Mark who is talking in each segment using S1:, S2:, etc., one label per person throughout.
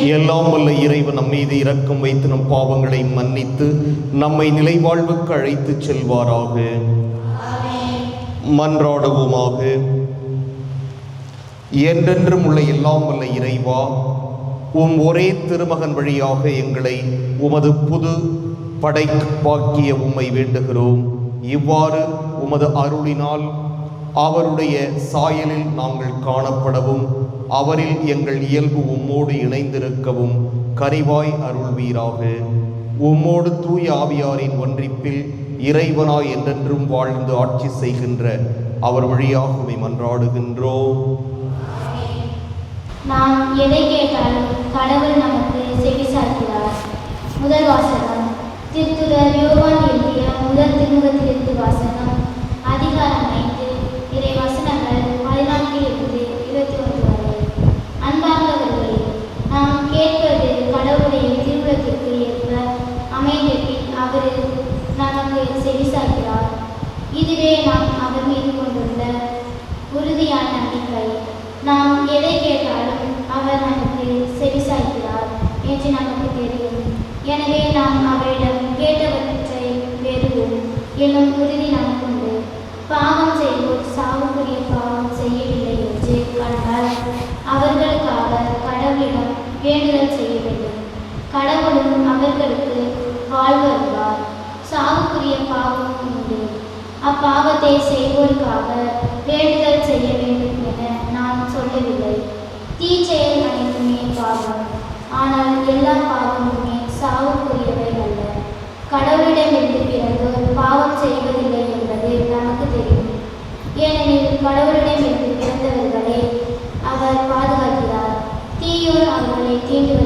S1: எல்லாம் வல்ல இறைவன் நம் மீது இரக்கம் வைத்து நம் பாவங்களை மன்னித்து நம்மை நிலைவாழ்வுக்கு அழைத்துச் செல்வாராக. மன்றாடுவோமாக. என்றென்றும் உள்ள எல்லாம் வல்ல இறைவா உம் ஒரே திருமகன் வழியாக எங்களை உமது புது படைப்பாக்கிய உம்மை வேண்டுகிறோம். இவ்வாறு உமது அருளினால் அவருடைய சாயலில் நாங்கள் காணப்படவும் அவரில் எங்கள் இயல்பு உம்மோடு இணைந்திருக்கவும் கரிவாய் அருள்வீராக. உம்மோடு தூய ஆவியாரின் ஒன்றிப்பில் இறைவனாய் என்றென்றும் வாழ்ந்து ஆட்சி செய்கின்ற அவர் வழியாக மன்றாடுகின்றோம்.
S2: நாம் எதை கேட்டாலும் கடவுள் நமக்கு செவிசாய்க்கிறார் முதல் வாசகம் திருத்துதர் யோவான் எழுதிய முதல் திருமுகத்திலிருந்து வாசகம் அதிகாரம் ஐந்து இறை வசனங்கள் பதினான்கில் இருந்து இருபத்தி ஒன்று வரை அன்பார்ந்தவர்களே நாம் கேட்பது கடவுளுடைய திருவுளத்திற்கு ஏற்ப அமைந்திருப்பின் அவர் நமக்கு செவிசாய்க்கிறார் இதுவே நாம் அவர் மீது கொண்டுள்ள உறுதியான நம்பிக்கை. நாம் எதை கேட்டாலும் அவர் நமக்கு செவிசாய்க்கிறார் என்று நமக்கு தெரியும். எனவே நாம் அவரிடம் கேட்டவற்றை பெறுவோம் என்னும் உறுதி நமக்குண்டு. பாவம் செய்வோர் சாவுக்குரிய பாவம் செய்யவில்லை என்று கண்டால் அவர்களுக்காக கடவுளிடம் வேண்டுதல் செய்ய வேண்டும். கடவுளும் அவர்களுக்கு வாழ்வருவார் சாவுக்குரிய பாவம் அப்பாகத்தை அப்பாவத்தை செய்வோருக்காக வேண்டுதல் செய்ய வேண்டும் என நான் சொல்லவில்லை. தீச்செயல் அனைத்துமே பாவம். ஆனால் எல்லா பாவமுமே சாவுக்குரியவை அல்ல. கடவுளிடமிருந்து பிறகு பாவம் செய்வதில்லை என்பது நமக்கு தெரியும். ஏனெனில் கடவுளிடமிருந்து பிறந்தவர்களை அவர் பாதுகாக்கிறார். தீயோர் அவர்களை தீண்டு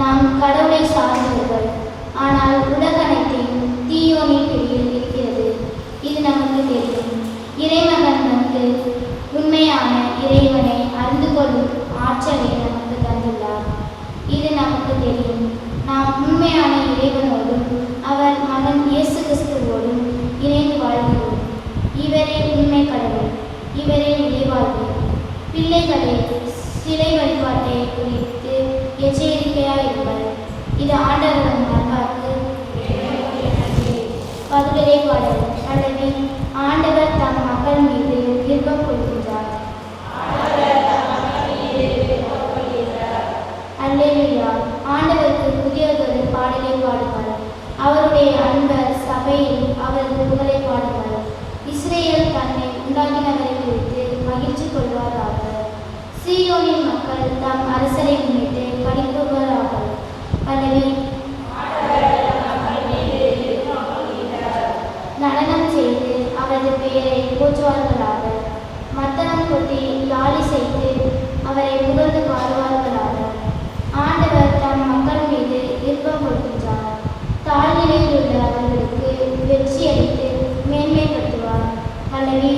S2: நாம் கடவுளை சார்ந்தவர்கள் ஆனால் உலக அனைத்தையும் தீயோனின் பிடியில் இருக்கிறது இது நமக்கு தெரியும் இறைமகன் வந்து உண்மையான இறைவனை அறிந்து கொள்ளும் ஆற்றலை நமக்கு தந்துள்ளார் இது நமக்கு தெரியும் நாம் உண்மையான இறைவனோடும் அவர் மகன் இயேசு கிறிஸ்துவோடும் இணைந்து வாழ்கிறோம் இவரே உண்மை கடவுள் இவரே இறைவாழ்வு பிள்ளைகளே சிலை வழிபாட்டை குறித்து எச்சரிக்கையாயிருங்கள் இது ஆண்டவரின் மரபாக்கு அல்லது ஆண்டவர் தம் மக்கள் மீது விருப்பம் கொள்கின்றார். அல்லேலூயா. ஆண்டவருக்கு புதியதொரு பாடலை அவருடைய அன்பர் சபையில் அவரது புகழை பாடுங்கள். இஸ்ரேல் தன்னை உண்டாக்கினவரை குறித்து மகிழ்ச்சி கொள்வாராக. சீயோனின் மக்கள் தம் அரசரை முன்னிட்டு படிப்பவராக அல்லது அவரை புகழ்ந்து பாடுவார்களாக. ஆண்டவர் தம் மக்கள் மீது விருப்பம் கொள்கின்றார் தாழ்நிலையில் உள்ள அவர்களுக்கு வெற்றி அளித்து மேன்மைப்படுத்துவார். அல்லவே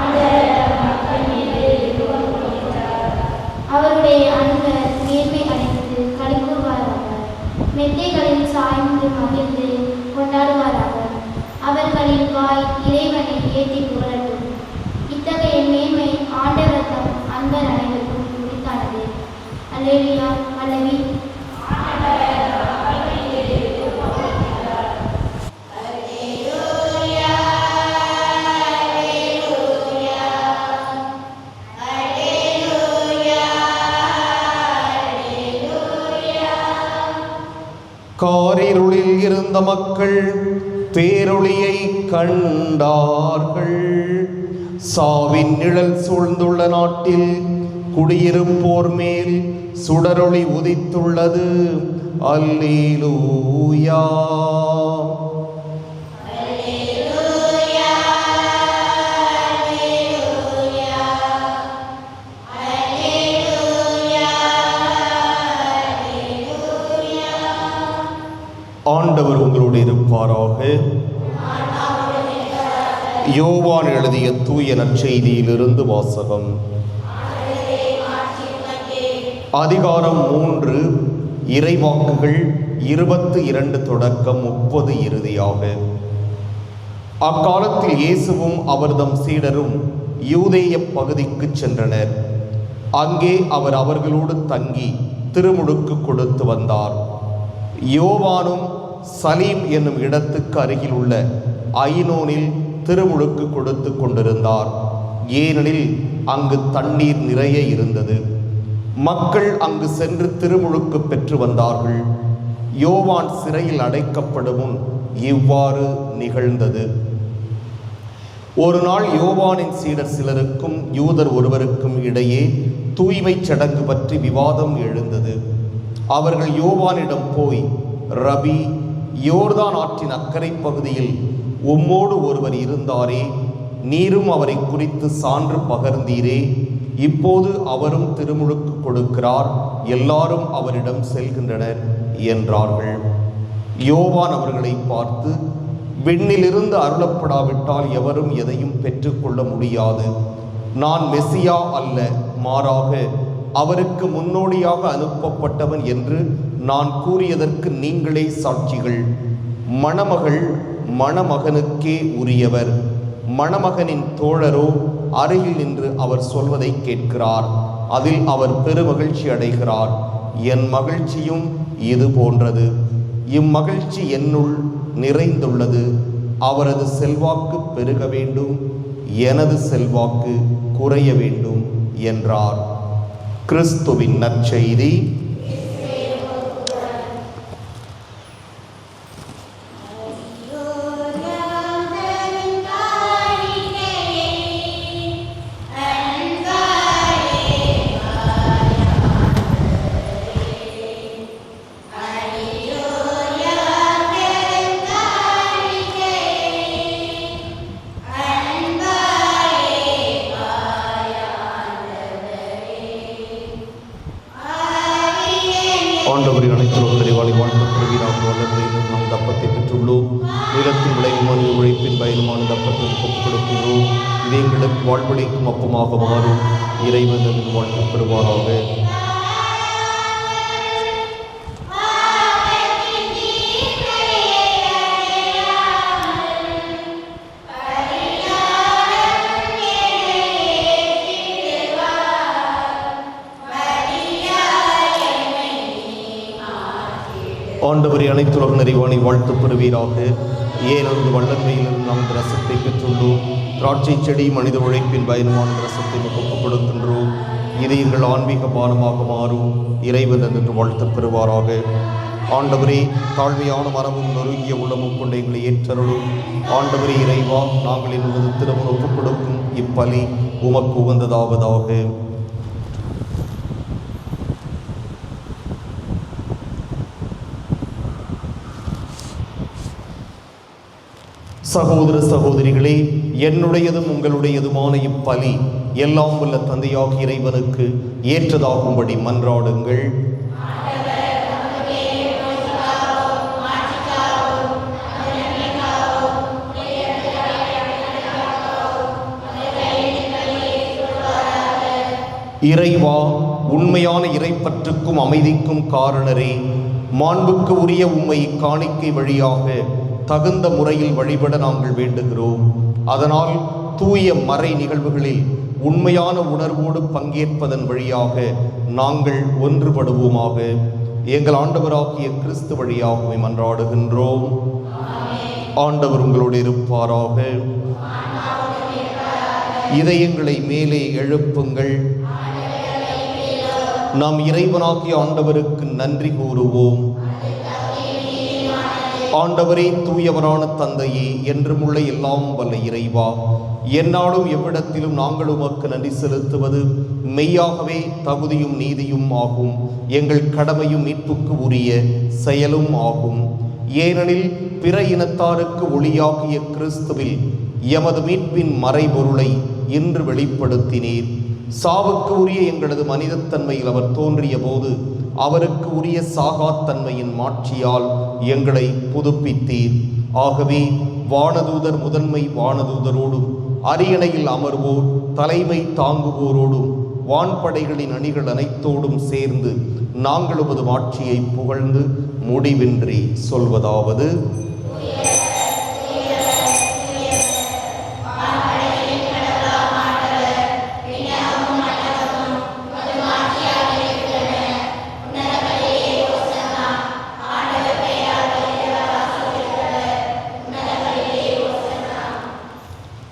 S2: ஆண்டவர் தம் மக்கள் மீது விருப்பம் கொள்கின்றார் அவருடைய அன்பர் நேர்மை அடைந்து களிப்புவாராக மெத்தைகளில் சாய்ந்து மகிழ்ந்து கொண்டாடுவாராக அவர்களின் வாய் இறைவனை ஏற்றி புகழட்டும் இத்தகைய மேன்மை ஆண்டவர் தம் அன்பர் அனைவருக்கும் உரித்தானது அல்லேலியா அலவி
S1: காரிருளில் இருந்த மக்கள் பேரொளியை கண்டார்கள். சாவின் நிழல் சூழ்ந்துள்ள நாட்டில் குடியிருப்போர் மேல் சுடரொளி உதித்துள்ளது. அல்லேலூயா. ஆண்டவர் உங்களோடு இருப்பாராக. யோவான் எழுதிய தூய நற்செய்தியிலிருந்து வாசகம். அதிகாரம் மூன்று இறைவாக்குகள் இருபத்து இரண்டு தொடக்கம் முப்பது இறுதியாக. அக்காலத்தில் இயேசுவும் அவர்தம் சீடரும் யூதேய பகுதிக்கு சென்றனர். அங்கே அவர் அவர்களோடு தங்கி திருமுழுக்கு கொடுத்து வந்தார். யோவானும் சலீம் என்னும் இடத்துக்கு அருகில் உள்ள ஐநோனில் திருமுழுக்கு கொடுத்து கொண்டிருந்தார். ஏனெனில் அங்கு தண்ணீர் நிறைய இருந்தது. மக்கள் அங்கு சென்று திருமுழுக்கு பெற்று வந்தார்கள். யோவான் சிறையில் அடைக்கப்படும் இவ்வாறு நிகழ்ந்தது. ஒரு நாள் யோவானின் சீடர் சிலருக்கும் யூதர் ஒருவருக்கும் இடையே தூய்மை சடங்கு பற்றி விவாதம் எழுந்தது. அவர்கள் யோவானிடம் போய் ரபி யோர்தான் ஆற்றின் அக்கறை பகுதியில் உம்மோடு ஒருவர் இருந்தாரே நீரும் அவரை குறித்து சான்று பகர்ந்தீரே இப்போது அவரும் திருமுழுக்கு கொடுக்கிறார் எல்லாரும் அவரிடம் செல்கின்றனர் என்றார்கள். யோவான் அவர்களை பார்த்து விண்ணிலிருந்து அருளப்படாவிட்டால் எவரும் எதையும் பெற்றுக்கொள்ள முடியாது. நான் மெசியா அல்ல மாறாக அவருக்கு முன்னோடியாக அனுப்பப்பட்டவன் என்று நான் கூறியதற்கு நீங்களே சாட்சிகள். மணமகள் மணமகனுக்கே உரியவர். மணமகனின் தோழரோ அருகில் நின்று அவர் சொல்வதை கேட்கிறார். அதில் அவர் பெருமகிழ்ச்சி அடைகிறார். என் மகிழ்ச்சியும் இது போன்றது. இம்மகிழ்ச்சி என்னுள் நிறைந்துள்ளது. அவரது செல்வாக்கு பெருக வேண்டும். எனது செல்வாக்கு குறைய வேண்டும் என்றார். கிறிஸ்துவின் நற்செய்தி. ஆண்டவரை அனைத்து நிறைவாளி வாழ்ந்த பிறவியாக வல்லமையிலும் நாம் தப்பத்தை பெற்றுள்ளோம். நிலத்தின் விளைவுமான உழைப்பின் பயனுமான தப்பத்தை ஒப்புக் கொடுக்கின்றோம் இது எங்களுக்கு வாழ்வழிக்கும் அப்பமாக மாறும். இறைவன் என்று வாழ்த்து பெறுவாராக ஆண்டவரை அனைத்துலக நிறைவானை வாழ்த்து பெறுவீராக. ஏனென்று வல்லமையிலிருந்து நாம் ரசத்தை பெற்றுள்ளோம்? திராட்சை செடி மனித உழைப்பின் பயனுமான ரசத்தை ஒப்புக் கொடுக்கின்றோம் இது எங்கள் ஆன்மீக பானமாக மாறும். இறைவன் என்று வாழ்த்து பெறுவாராக. ஆண்டவரே தாழ்மையான மரமும் நொறுங்கிய உள்ளமும் கொண்ட எங்களை ஏற்றருளும். ஆண்டவரே இறைவா நாங்கள் என்பது திருமணம் ஒப்புக் கொடுக்கும் இப்பலி உமக்கு உகந்ததாவதாக. சகோதர சகோதரிகளே என்னுடையதும் உங்களுடையதுமான இப்பலி எல்லாம் உள்ள தந்தையாக இறைவனுக்கு ஏற்றதாகும்படி மன்றாடுங்கள். இறைவா உண்மையான இறைப்பற்றுக்கும் அமைதிக்கும் காரணரே மாண்புக்கு உரிய உம்மை காணிக்கை வழியாக தகுந்த முறையில் வழிபட நாங்கள் வேண்டுகிறோம். அதனால் தூய மறை நிகழ்வுகளில் உண்மையான உணர்வோடு பங்கேற்பதன் வழியாக நாங்கள் ஒன்றுபடுவோமாக. எங்கள் ஆண்டவராகிய கிறிஸ்து வழியாகவே மன்றாடுகின்றோம். ஆண்டவர் உங்களோடு இருப்பாராக. இதயங்களை மேலே எழுப்புங்கள். நாம் இறைவனாகிய ஆண்டவருக்கு நன்றி கூறுவோம். ஆண்டவரே தூயவரான தந்தையே என்றுமுள்ள எல்லாம் வல்ல இறைவா. எந்நாளும் எவ்விடத்திலும் நாங்கள் உமக்கு நன்றி செலுத்துவது மெய்யாகவே தகுதியும் நீதியும் ஆகும். எங்கள் கடமையும் மீட்புக்கு உரிய செயலும் ஆகும். ஏனெனில் பிற இனத்தாருக்கு ஒளியாகிய கிறிஸ்துவில் எமது மீட்பின் மறைபொருளை இன்று வெளிப்படுத்தினீர். சாவுக்கு உரிய எங்களது மனிதத்தன்மையில் அவர் தோன்றிய போது அவருக்கு உரிய சாகாத்தன்மையின் மாட்சியால் எங்களை புதுப்பித்தீர். ஆகவே வானதூதர் முதன்மை வானதூதரோடும் அரியணையில் அமர்வோர் தலைமை தாங்குவோரோடும் வான்படைகளின் அணிகள் அனைத்தோடும் சேர்ந்து நாங்கள் உமது மாட்சியை புகழ்ந்து முடிவின்றி சொல்வதாவது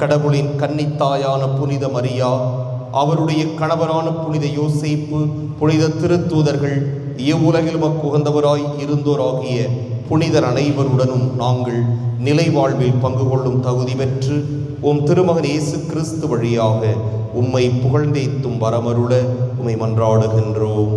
S1: கடவுளின் கன்னித்தாயான புனித மரியா அவருடைய கணவரான புனித யோசேப்பு புனித திருத்தூதர்கள் இவ்வுலகில் மக்குகந்தவராய் இருந்தோராகிய புனிதர் அனைவருடனும் நாங்கள் நிலை வாழ்வில் பங்கு கொள்ளும் தகுதி பெற்று உம் திருமகன் இயேசு கிறிஸ்து வழியாக உம்மை புகழ்ந்தேத்தும் வரமருள உம்மை மன்றாடுகின்றோம்.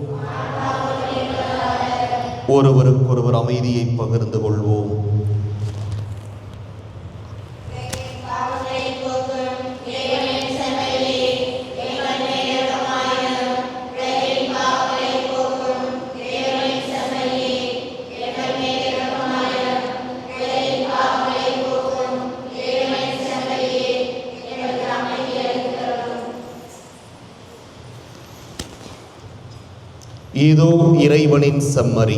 S1: ஒருவருக்கொருவர் அமைதியை பகிர்ந்து கொள்வோம். இதோ இறைவனின் சம்மரி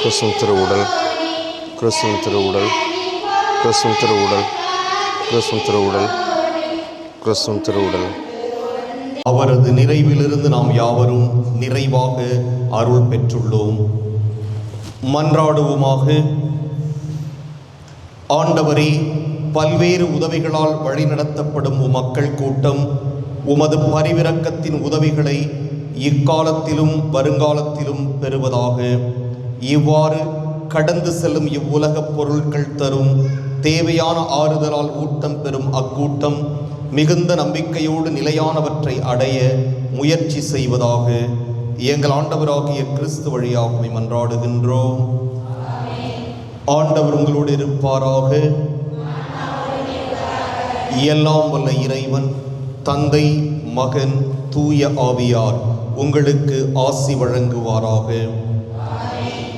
S1: கிறிஸ்துவ திருவுடல் கிறிஸ்துவ திருவுடல் கிறிஸ்துவ திருவுடல் கிறிஸ்துவ திருவுடல் கிறிஸ்துவ திருவுடல். அவரது நிறைவிலிருந்து நாம் யாவரும் நிறைவாக அருள் பெற்றுள்ளோம். மன்றாடுவோமாக. ஆண்டவரே பல்வேறு உதவிகளால் வழிநடத்தப்படும் மக்கள் கூட்டம் உமது பரிவிறக்கத்தின் உதவிகளை இக்காலத்திலும் வருங்காலத்திலும் பெறுவதாக. இவ்வாறு கடந்து செல்லும் இவ்வுலகப் பொருட்கள் தரும் தேவையான ஆறுதலால் ஊட்டம் பெறும் அக்கூட்டம் மிகுந்த நம்பிக்கையோடு நிலையானவற்றை அடைய முயற்சி செய்வதாக எங்கள் ஆண்டவராகிய கிறிஸ்து வழியாகவே மன்றாடுகின்றோம். ஆண்டவர் உங்களோடு இருப்பாராக. எல்லாம் வல்ல இறைவன் தந்தை மகன் தூய ஆவியார் உங்களுக்கு ஆசி வழங்குவாராக.